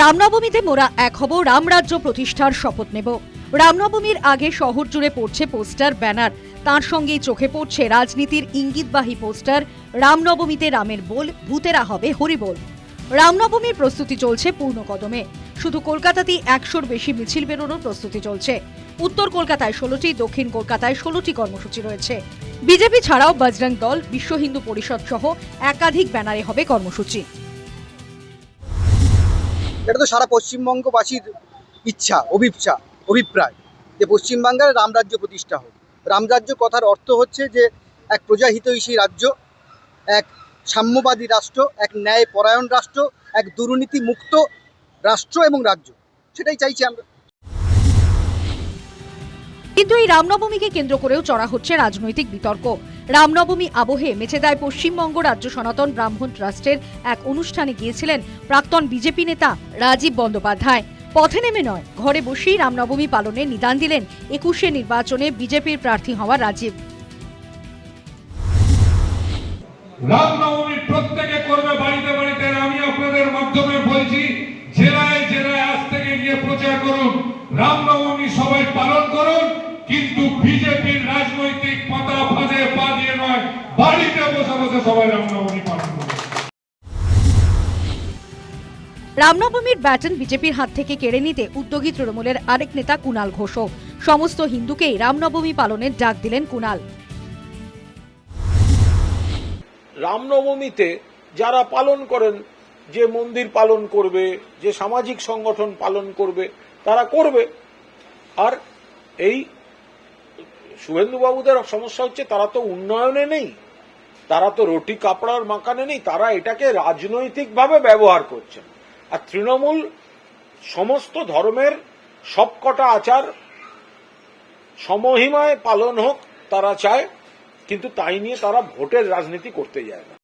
রামনবমীতে মোরা এক হব রামরাজ্য প্রতিষ্ঠার শপথ নেব। রামনবমীর আগে শহর জুড়ে পড়ছে পোস্টার, ব্যানার। তার সঙ্গেই চোখে পড়ছে রাজনীতির ইঙ্গিতবাহী পোস্টার, রামনবমীতে রামের বোল, ভূতেরা হবে হরিবোল। রামনবমীর প্রস্তুতি চলছে পূর্ণ কদমে। শুধু কলকাতাতেই একশোর বেশি মিছিল বেরোনোর প্রস্তুতি চলছে। উত্তর কলকাতায় ষোলোটি, দক্ষিণ কলকাতায় ষোলোটি কর্মসূচি রয়েছে। বিজেপি ছাড়াও বজরং দল, বিশ্ব হিন্দু পরিষদ সহ একাধিক ব্যানারে হবে কর্মসূচি। এটা তো সারা পশ্চিমবঙ্গবাসীর ইচ্ছা, অভিপ্সা, অভিপ্রায় যে পশ্চিমবাংলার রামরাজ্য প্রতিষ্ঠা হোক। রামরাজ্য কথার অর্থ হচ্ছে যে এক প্রজাহিতৈষী রাজ্য, এক সাম্যবাদী রাষ্ট্র, এক ন্যায় পরায়ণ রাষ্ট্র, এক দুর্নীতি মুক্ত রাষ্ট্র এবং রাজ্য। সেটাই চাইছি আমরা। কিন্তু এই রামনবমীকে কেন্দ্র করেও চড়া হচ্ছে রাজনৈতিক বিতর্ক। রামনবমী আবহে মেছে দেয় পশ্চিমবঙ্গ রাজ্য সনাতন ব্রাহ্মণ ট্রাস্টের এক অনুষ্ঠানে গিয়েছিলেন প্রাক্তন বিজেপি নেতা রাজীব বন্দ্যোপাধ্যায়। পথে নেমে নয়, ঘরে বসেই রামনবমী পালনে নিদান দিলেন একুশে নির্বাচনে বিজেপির প্রার্থী হওয়া রাজীব। রামনবমী প্রত্যেকে করবে বাড়িতে বাড়িতে আমি আপনাদের মাধ্যমে বলছি, জেলায় জেলায় আজ থেকে গিয়ে প্রচার করুন। রামনবমী সবাই পালন করুন কিন্তু বিজেপির রাজনৈতিক পাতা ফাঁদে পা দিয়ে নয় বাড়িতে বসে বসে সবাই রামনবমী পালন করুন রামনবমীর ব্যাটন বিজেপির হাত থেকে কেড়ে নিতে উদ্যোগী তৃণমূলের আরেক নেতা কুণাল ঘোষও। সমস্ত হিন্দুকেই রামনবমী পালনের ডাক দিলেন কুণাল। রামনবমীতে যারা পালন করেন যে মন্দির পালন করবে যে সামাজিক সংগঠন পালন করবে তারা করবে। আর এই শুভেন্দুবাবুদের সমস্যা হচ্ছে তারা তো উন্নয়নে নেই। তারা তো রুটি কাপড়ার মাকানে নেই, তারা এটাকে রাজনৈতিকভাবে ব্যবহার করছেন। আর তৃণমূল সমস্ত ধর্মের সবকটা আচার সমহিমায় পালন হোক তারা চায়, কিন্তু তাই নিয়ে তারা ভোটের রাজনীতি করতে যায় না।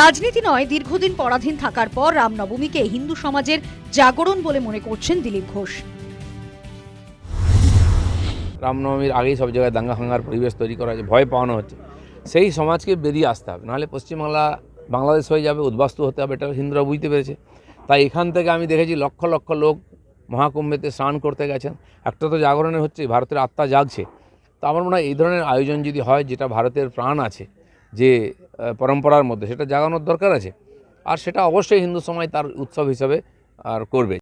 রাজনীতি নয়, দীর্ঘদিন পরাধীন থাকার পর রামনবমীকে হিন্দু সমাজের জাগরণ বলে মনে করছেন দিলীপ ঘোষ। রামনবমীর আগেই সব জায়গায় দাঙ্গা হাঙ্গার পরিবেশ তৈরি করা হয়েছে, ভয় পাওয়ানো হচ্ছে। সেই সমাজকে বেরিয়ে আসতে হবে, নাহলে পশ্চিমবাংলা বাংলাদেশ হয়ে যাবে, উদ্বাস্তু হতে হবে, এটা হিন্দুরা বুঝতে পেরেছে। তাই এখান থেকে আমি দেখেছি লক্ষ লক্ষ লোক মহাকুম্ভেতে স্নান করতে গেছেন। একটা তো জাগরণে হচ্ছে, ভারতের আত্মা জাগছে। তো আমার মনে হয় এই ধরনের আয়োজন যদি হয়, যেটা ভারতের প্রাণ আছে, যে পরম্পরার মধ্যে, সেটা জাগানোর দরকার আছে। আর সেটা অবশ্যই হিন্দু সময় তার উৎসব হিসাবে আর করবে।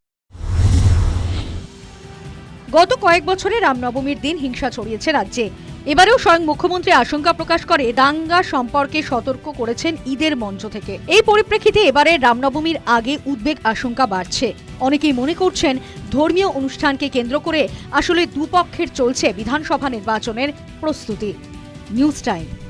গত কয়েক বছরে রামনবমীর দিন হিংসা ছড়িয়েছে রাজ্যে। এবারেও স্বয়ং মুখ্যমন্ত্রী আশঙ্কা প্রকাশ করে, দাঙ্গা সম্পর্কে সতর্ক করেছেন ঈদের মঞ্চ থেকে। এই পরিপ্রেক্ষিতে এবারে রামনবমীর আগে উদ্বেগ আশঙ্কা বাড়ছে। অনেকেই মনে করছেন ধর্মীয় অনুষ্ঠানকে কেন্দ্র করে আসলে দুপক্ষের চলছে বিধানসভা নির্বাচনের প্রস্তুতি। News time.